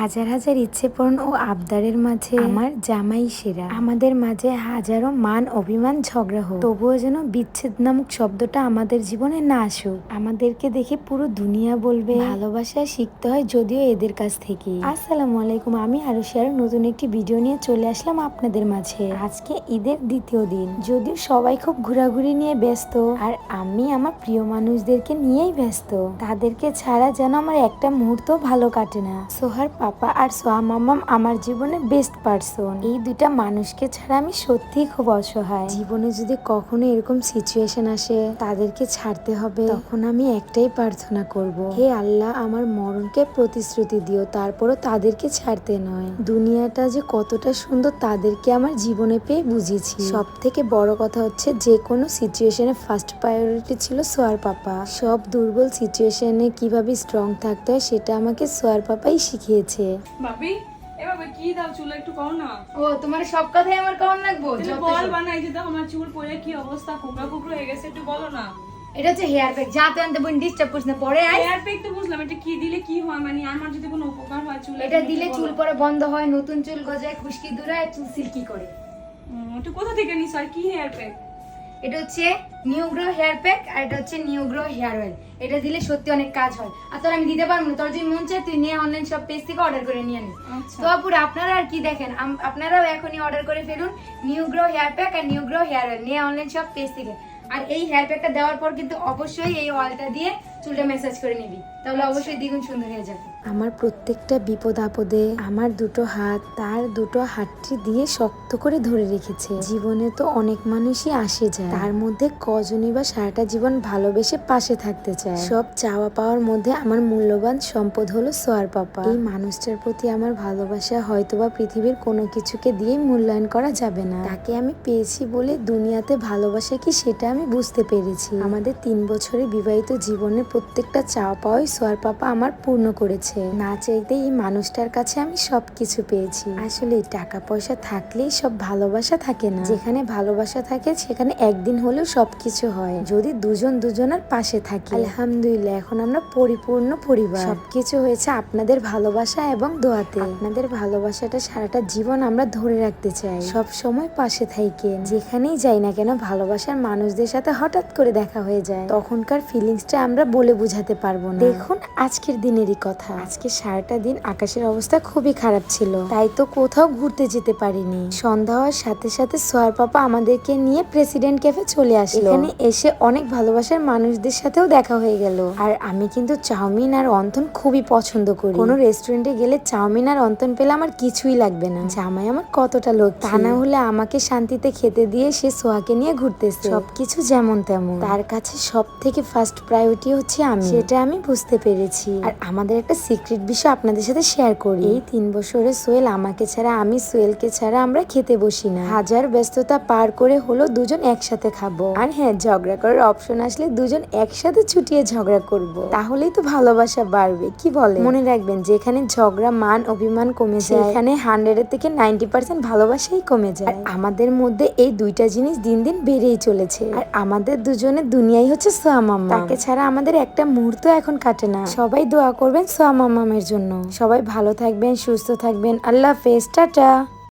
হাজার হাজার ইচ্ছে পূরণ ও আবদারের মাঝে আমার জামাই সেরা। আমাদের মাঝে হাজারো মান অভিমান ঝগড়া হোক। তবুও যেন বিচ্ছেদ নামক শব্দটা আমাদের জীবনে না আসুক। আমাদেরকে দেখে পুরো দুনিয়া বলবে ভালোবাসা শিখতে হয় যদিও এদের কাছ থেকে। আসসালামু আলাইকুম আমি আর নতুন একটি ভিডিও নিয়ে চলে আসলাম আপনাদের মাঝে। আজকে ঈদের দ্বিতীয় দিন। যদিও সবাই খুব ঘোরাঘুরি নিয়ে ব্যস্ত আর আমি আমার প্রিয় মানুষদেরকে নিয়েই ব্যস্ত। তাদেরকে ছাড়া যেন আমার একটা মুহূর্ত ভালো কাটে না। সোহার পাপা আর সোহা মামাম আমার জীবনে বেস্ট পার্সন এই দুইটা মানুষকে ছাড়া আমি সত্যিই খুব অসহায়। জীবনে যদি কখনো এরকম সিচুয়েশন আসে, তাদেরকে ছাড়তে হবে, তখন আমি একটাই প্রার্থনা করব, হে আল্লাহ আমার মরণকে প্রতিশ্রুতি দিও, তারপরও তাদেরকে ছাড়তে নয়। দুনিয়াটা যে কতটা সুন্দর, তাদেরকে আমার জীবনে পেয়ে বুঝেছি। সব থেকে বড় কথা হচ্ছে, যে কোনো সিচুয়েশনে ফার্স্ট প্রায়োরিটি ছিল সোয়ার পাপা সব দুর্বল সিচুয়েশনে কীভাবে স্ট্রং থাকতে হয়, সেটা আমাকে সোয়ার পাপাই শিখিয়েছে। বাপি এ বাবা কি দাও চুল একটু কও না। ও তোমার সব কথাই আমার কেমন লাগবো? বল বানাই যে দাও আমার চুল পরে কি অবস্থা? কুকড়া কুকড়ো হয়ে গেছে একটু বলো না। এটা হচ্ছে হেয়ার প্যাক যা তো আনতে বোন ডিস্টার্ব করিস না। পরে আয়। হেয়ার প্যাক তো বুঝলাম এটা কি দিলে কি হয়? মানে আমার যদি কোনো উপকার হয় চুল এটা দিলে চুল পরে বন্ধ হয় নতুন চুল গজায় খুশকি দূরায় চুল সিল্কি করে। একটু কোথা থেকে নিস আর কি হেয়ার প্যাক এটা হচ্ছে নিউ গ্রো হেয়ার প্যাক আর এটা হচ্ছে নিউ গ্রো হেয়ার অয়েল এটা দিলে সত্যি অনেক কাজ হয়। আর তোর আমি দিতে পারব না। তোর যদি মন চায় তুই নিয়ে অনলাইন সব পেজ থেকে অর্ডার করে নিয়ে নিস। আচ্ছা। তো আপুর আপনারা আর কি দেখেন? আপনারাও এখনই অর্ডার করে ফেলুন নিউ গ্রো হেয়ার প্যাক আর নিউ গ্রো হেয়ার অয়েল নিয়ে অনলাইন সব পেজ থেকে। আর এই হেয়ার প্যাকটা দেওয়ার পর কিন্তু অবশ্যই এই অয়েলটা দিয়ে চুলটা মেসাজ করে নিবি। তাহলে অবশ্যই দ্বিগুণ সুন্দর হয়ে যাবে। আমার প্রত্যেকটা বিপদ আপদে আমার দুটো হাত তার দুটো হাতটি দিয়ে শক্ত করে ধরে রেখেছে। জীবনে তো অনেক মানুষই আসে যায়। তার মধ্যে কজনই বা সারাটা জীবন ভালোবেসে পাশে থাকতে চায়। সব চাওয়া পাওয়ার মধ্যে আমার মূল্যবান সম্পদ হলো সোয়ার পাপা। এই মানুষটার প্রতি আমার ভালোবাসা হয়তোবা পৃথিবীর কোনো কিছুকে দিয়ে মূল্যায়ন করা যাবে না। তাকে আমি পেয়েছি বলে দুনিয়াতে ভালোবাসা কি সেটা আমি বুঝতে পেরেছি। আমাদের তিন বছরের বিবাহিত জীবনের প্রত্যেকটা চাওয়া পাওয়াই সোয়ার পাপা আমার পূর্ণ করেছে। না চাইতে এই মানুষটার কাছে আমি সবকিছু পেয়েছি। আসলে টাকা পয়সা থাকলেই সব ভালোবাসা থাকে না। যেখানে ভালোবাসা থাকে, সেখানে একদিন হলেও সবকিছু হয়। যদি দুজন দুজনের পাশে থাকি। আলহামদুলিল্লাহ, এখন আমরা পরিপূর্ণ পরিবার। সবকিছু হয়েছে আপনাদের ভালোবাসা এবং দোয়াতে। আপনাদের ভালোবাসাটা সারাটা জীবন আমরা ধরে রাখতে চাই। সব সময় পাশে থাইকেন যেখানেই যাই না কেন, ভালোবাসার মানুষদের সাথে হঠাৎ করে দেখা হয়ে যায়। তখনকার ফিলিংসটা আমরা বলে বোঝাতে পারব না। দেখুন আজকের দিনেরই কথা। আজকে সারাটা দিন আকাশের অবস্থা খুবই খারাপ ছিল। তাই তো কোথাও ঘুরতে যেতে পারিনি। সন্ধ্যা হওয়ার সাথে সাথে সোয়ার পাপা আমাদেরকে নিয়ে প্রেসিডেন্ট ক্যাফে চলে আসলো। এখানে এসে অনেক ভালোবাসার মানুষদের সাথেও দেখা হয়ে গেল। আর আমি কিন্তু চাউমিন আর অন্তন খুবই পছন্দ করি। কোনো রেস্টুরেন্টে গেলে চাউমিন আর অন্তন পেলে আমার কিছুই লাগবে না। জামাই আমার কতটা লোক তা না হলে আমাকে শান্তিতে খেতে দিয়ে সে সোহাকে নিয়ে ঘুরতেছে। সবকিছু যেমন তেমন। তার কাছে সব থেকে ফার্স্ট প্রায়োরিটি হচ্ছে আমি। সেটা আমি বুঝতে পেরেছি। আর আমাদের একটা সিক্রেট বিষয় আপনাদের সাথে শেয়ার করি। এই তিন বছরে সোহেল আমাকে ছাড়া আমি সোহেলকে ছাড়া আমরা খেতে বসি না। হাজার ব্যস্ততা পার করে হলো দুজন একসাথে খাব। আর হ্যাঁ ঝগড়া করার অপশন আসলে দুজন একসাথে ছুটিয়ে ঝগড়া করব। তাহলেই তো ভালোবাসা বাড়বে কি বলে? মনে রাখবেন যেখানে ঝগড়া মান অভিমান কমে যায় এখানে হান্ড্রেডের থেকে নাইনটি পার্সেন্ট ভালোবাসাই কমে যায়। আমাদের মধ্যে এই দুইটা জিনিস দিন দিন বেড়েই চলেছে। আর আমাদের দুজনের দুনিয়াই হচ্ছে সোয়ামাম্মা তাকে ছাড়া আমাদের একটা মুহূর্ত এখন কাটে না। সবাই দোয়া করবেন সোয়ামাম্মামের জন্য। সবাই ভালো থাকবেন সুস্থ থাকবেন। আল্লাহ হাফেজ টাটা।